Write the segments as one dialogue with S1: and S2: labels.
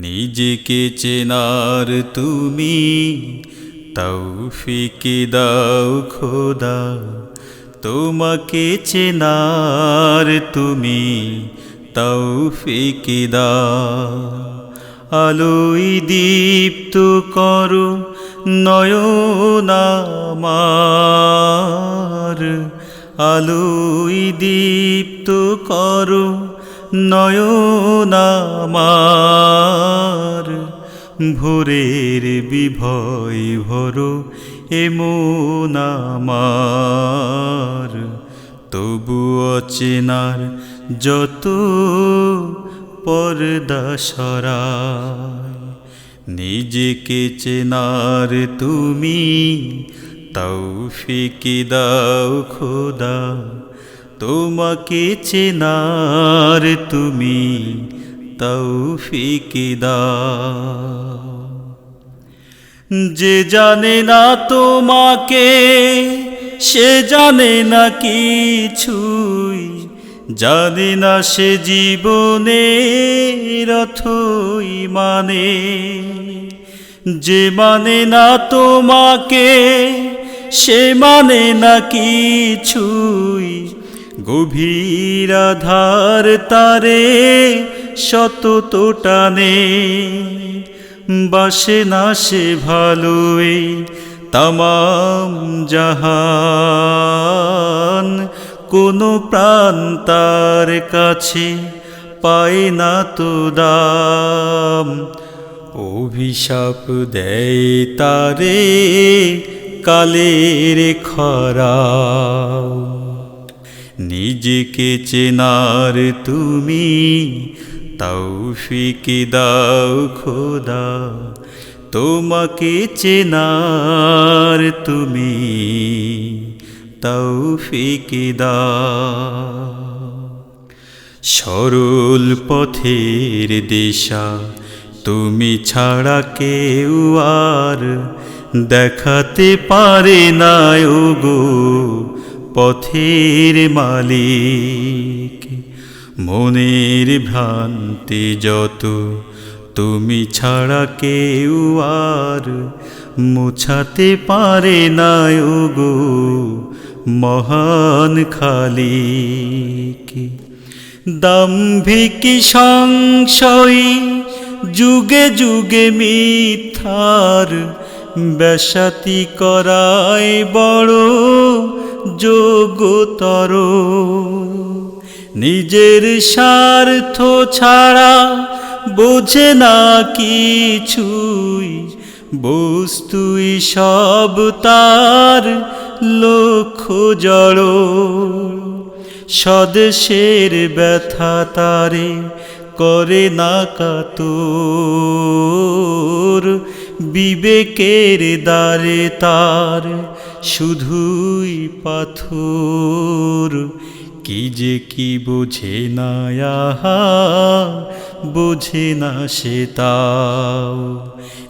S1: নিজেকে চেনার তুমি তৌফিকে দাও খোদা। তোমাকে চেনার তুমি তৌফিকে দাও। আলোই দীপ্ত করো নয়নামার আলোই দীপ্ত করো নয়নামার ভোরের বিভয় ভরো এমন আমার তবু অচেনার যত পর্দা সরায়, নিজেকে চেনার তুমি তৌফিকে দাও খোদা। তোমাকে চেনার তুমি তৌফিকে যে জানে না তোমাকে, সে জানে না কিছুই। জানে না সে জীবনে রথই মানে। যে মানে না তোমাকে, সে মানে না কিছুই। গভীর আধার তারে শত টানে বাসে না সে ভালোই তামাম জাহান। কোনো প্রাণ তার কাছে পায় না তো দাম। অভিশাপ দেয় তারে কালের খরা। নিজেকে চেনার তুমি তৌফিকে দাও খোদা। তোমাকে চেনার তুমি তৌফিকে দাও। সরল পথের দিশা তুমি ছাড়া কেউ আর দেখাতে পারে না গো পথের মালিক, মনের ভ্রান্তি যত। তুমি ছাড়া কেউ আর মুছাতে পারে না গো মহান খালিক। দাম্ভিক সংশয়ী যুগে যুগে মিথ্যার বেশাতি করায় বড় যোগতর। নিজের স্বার্থ ছাড়া বোঝে না কিছুই, বস্তুই সব তার লক্ষ্য জড়। স্বদেশের ব্যথা তারে করে না কাতর। বিবেকের দ্বারে তার শুধুই পাথর। কি যে কি বোঝে না বোঝে না সে তাও।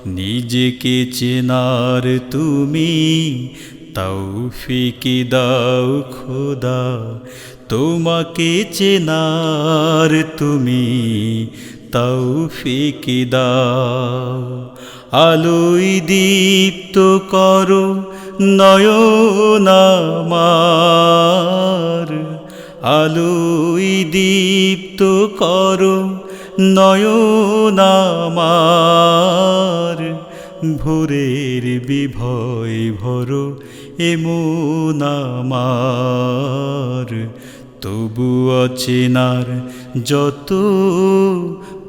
S1: নিজেকে চেনার তুমি তৌফিকে দাও খোদা। তোমাকে চেনার তুমি তৌফিকে আলোই দীপ্ত করো নয়নামার আলোই দীপ্ত করো নয়নামার ভোরের বিভয় ভরো এমন আমার। তবু অচেনার যত